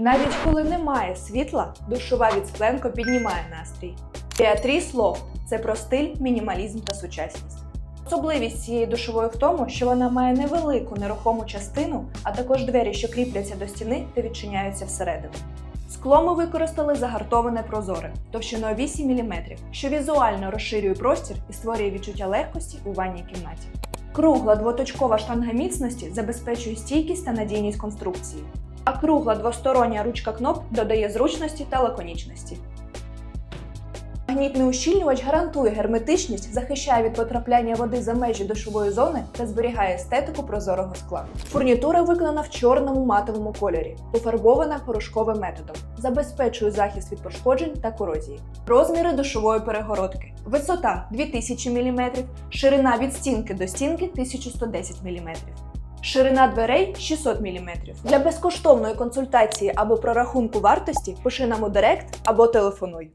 Навіть коли немає світла, душова відскленко піднімає настрій. Beatrice Loft – це про стиль, мінімалізм та сучасність. Особливість цієї душової в тому, що вона має невелику нерухому частину, а також двері, що кріпляться до стіни та відчиняються всередину. Скло ми використали загартоване прозоре товщиною 8 мм, що візуально розширює простір і створює відчуття легкості у ванній кімнаті. Кругла двоточкова штанга міцності забезпечує стійкість та надійність конструкції, а кругла двостороння ручка кноп додає зручності та лаконічності. Магнітний ущільнювач гарантує герметичність, захищає від потрапляння води за межі душової зони та зберігає естетику прозорого скла. Фурнітура виконана в чорному матовому кольорі, пофарбована порошковим методом, забезпечує захист від пошкоджень та корозії. Розміри душової перегородки: висота 2000 мм, ширина від стінки до стінки 1110 мм. Ширина дверей 600 мм. Для безкоштовної консультації або прорахунку вартості пиши нам у Директ або телефонуй.